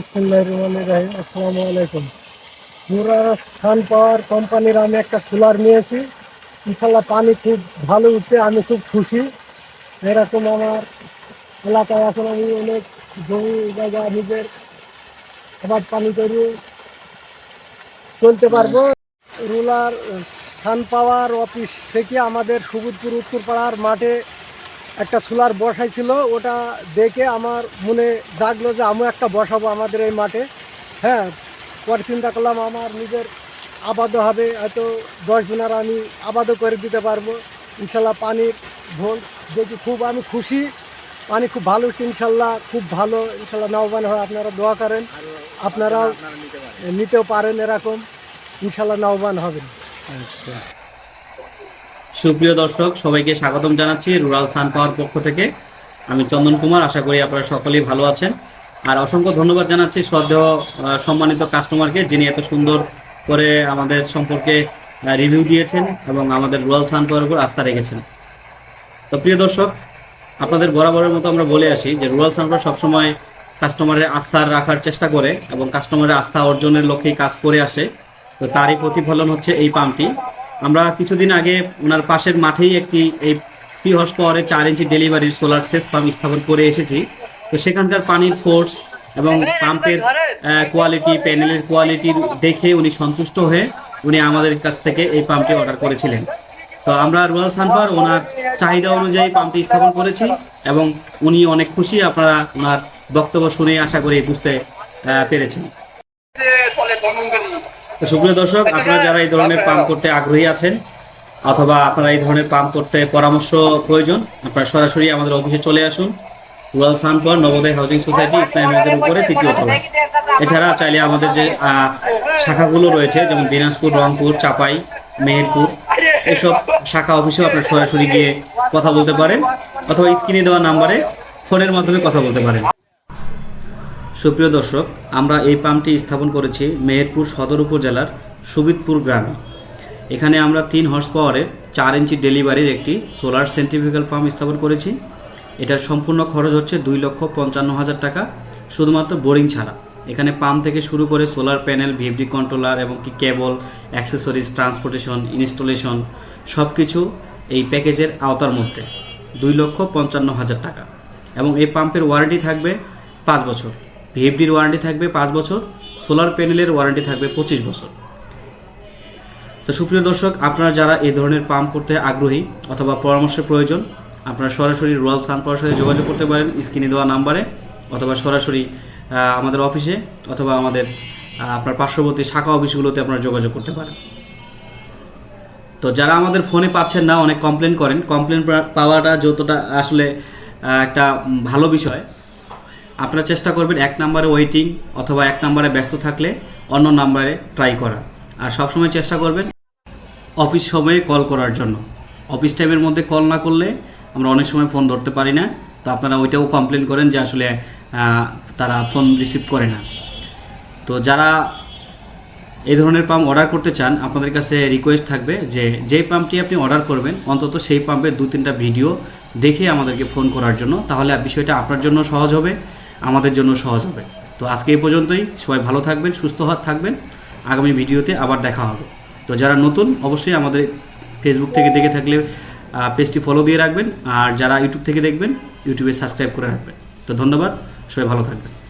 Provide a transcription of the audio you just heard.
আসসালামু আলাইকুম। সান পাওয়ার কোম্পানির আমি একটা সোলার নিয়েছি। ইনশাল্লাহ পানি খুব ভালো উঠছে, আমি খুব খুশি। এরকম আমার এলাকায় এখন আমি অনেক জমি, জায়গা, নিজের আবাদ পানি করি চলতে পারব। রুলার সান পাওয়ার অফিস থেকে আমাদের সুবুদপুর উত্তরপাড়ার মাঠে একটা সোলার বসাইছিল ওটা দেখে আমার মনে জাগলো যে আমিও একটা বসাবো আমাদের এই মাঠে। হ্যাঁ পরে চিন্তা করলাম আমার নিজের আবাদও হবে, হয়তো দশ জনের আমি আবাদও করে দিতে পারব। ইনশাল্লাহ পানির ভোল দেখি খুব আমি খুশি। পানি খুব ভালো ইনশাল্লাহ খুব ভালো। ইনশাল্লাহ নওবান হয়, আপনারা দোয়া করেন, আপনারাও নিতেও পারেন এরকম। ইনশাল্লাহ নওবান হবেন সুপ্রিয় দর্শক, সবাইকে স্বাগতম জানাচ্ছি রুরাল সান পাওয়ার পক্ষ থেকে। আমি চন্দন কুমার, আশা করি আপনারা সকলেই ভালো আছেন। আর অসংখ্য ধন্যবাদ জানাচ্ছি শ্রদ্ধেয় সম্মানিত কাস্টমারকে যিনি এত সুন্দর করে আমাদের সম্পর্কে রিভিউ দিয়েছেন এবং আমাদের রুরাল সান পাওয়ার উপর আস্থা রেখেছেন। তো প্রিয় দর্শক, আপনাদের বরাবরের মতো আমরা বলে আসি যে রুরাল সান পাওয়ার সবসময় কাস্টমারের আস্থা রাখার চেষ্টা করে এবং কাস্টমারের আস্থা অর্জনের লক্ষ্যেই কাজ করে আসে। তো তারই প্রতিফলন হচ্ছে এই পাম্পটি। আমরা কিছুদিন আগে ওনার পাশের মাঠেই একটি এই থ্রি হর্স পাওয়ারের চার ইঞ্চি ডেলিভারির সোলার সেচ পাম্প স্থাপন করে এসেছি। তো সেখানকার পানির ফোর্স এবং পাম্পের কোয়ালিটি প্যানেলের কোয়ালিটি দেখে উনি সন্তুষ্ট হয়ে উনি আমাদের কাছ থেকে এই পাম্পটি অর্ডার করেছিলেন। তো আমরা রয়্যাল সানপার ওনার চাহিদা অনুযায়ী পাম্পটি স্থাপন করেছি এবং উনি অনেক খুশি আপনারা ওনার বক্তব্য শুনে আশা করি বুঝতে পেরেছেন। সুপ্রিয় দর্শক, আপনারা যারা এই ধরনের পাম্প করতে আগ্রহী আছেন অথবা আপনারা এই ধরনের পাম্প করতে পরামর্শ প্রয়োজন, আপনারা সরাসরি আমাদের অফিসে চলে আসুন। রুরাল সানপর নবোদয় হাউজিং সোসাইটি ইসলামিকের উপরে তৃতীয় তলা। এছাড়া চাইলে আমাদের যে শাখাগুলো রয়েছে, যেমন দিনাজপুর, রংপুর, চাপাই, মেহেরপুর, এসব শাখা অফিসেও আপনারা সরাসরি গিয়ে কথা বলতে পারেন অথবা স্ক্রিনে দেওয়া নাম্বারে ফোনের মাধ্যমে কথা বলতে পারেন। সুপ্রিয় দর্শক, আমরা এই পাম্পটি স্থাপন করেছি মেহেরপুর সদর উপজেলার সুবিদপুর গ্রামে। এখানে আমরা তিন হর্স পাওয়ারের চার ইঞ্চি ডেলিভারির একটি সোলার সেন্ট্রিফিক্যাল পাম্প স্থাপন করেছি। এটার সম্পূর্ণ খরচ হচ্ছে দুই লক্ষ পঞ্চান্ন হাজার টাকা, শুধুমাত্র বোরিং ছাড়া। এখানে পাম্প থেকে শুরু করে সোলার প্যানেল ভিএফডি কন্ট্রোলার এবং কি কেবল অ্যাক্সেসরিজ ট্রান্সপোর্টেশন ইনস্টলেশন সব কিছু এই প্যাকেজের আওতার মধ্যে। দুই লক্ষ পঞ্চান্ন হাজার টাকা। এবং এই পাম্পের ওয়ারেন্টি থাকবে পাঁচ বছর। ভিএফডির ওয়ারেন্টি থাকবে পাঁচ বছর, সোলার প্যানেলের ওয়ারেন্টি থাকবে পঁচিশ বছর। তো সুপ্রিয় দর্শক, আপনারা যারা এই ধরনের পাম্প করতে আগ্রহী অথবা পরামর্শের প্রয়োজন, আপনারা সরাসরি রয়্যাল সানপাওয়ার সাথে যোগাযোগ করতে পারেন স্ক্রিনে দেওয়া নাম্বারে অথবা সরাসরি আমাদের অফিসে অথবা আমাদের আপনার পার্শ্ববর্তী শাখা অফিসগুলোতে আপনারা যোগাযোগ করতে পারেন। তো যারা আমাদের ফোনে পাচ্ছেন না, অনেক কমপ্লেন করেন। কমপ্লেন পাওয়াটা যতটা আসলে একটা ভালো বিষয় আপনারা চেষ্টা করবেন এক নম্বরে ওয়েটিং অথবা এক নম্বরে ব্যস্ত থাকলে অন্য নাম্বারে ট্রাই করা। আর সবসময় চেষ্টা করবেন অফিস সময়ে কল করার জন্য। অফিস টাইমের মধ্যে কল না করলে আমরা অনেক সময় ফোন ধরতে পারি না। তো আপনারা ওইটাও কমপ্লেন করেন যে আসলে তারা ফোন রিসিভ করে না। তো যারা এই ধরনের পাম্প অর্ডার করতে চান, আপনাদের কাছে রিকোয়েস্ট থাকবে যে যেই পাম্পটি আপনি অর্ডার করবেন, অন্তত সেই পাম্পের দু তিনটা ভিডিও দেখে আমাদেরকে ফোন করার জন্য, তাহলে বিষয়টা আপনার জন্য সহজ হবে। আমাদের জন্য সহজ হবে। তো আজকে এই পর্যন্তই। সবাই ভালো থাকবেন, সুস্থ থাকবেন। আগামী ভিডিওতে আবার দেখা হবে। তো যারা নতুন, অবশ্যই আমাদের ফেসবুক থেকে দেখে থাকলে পেজটি ফলো দিয়ে রাখবেন। আর যারা ইউটিউব থেকে দেখবেন ইউটিউবে সাবস্ক্রাইব করে রাখবেন। তো ধন্যবাদ। সবাই ভালো থাকবেন।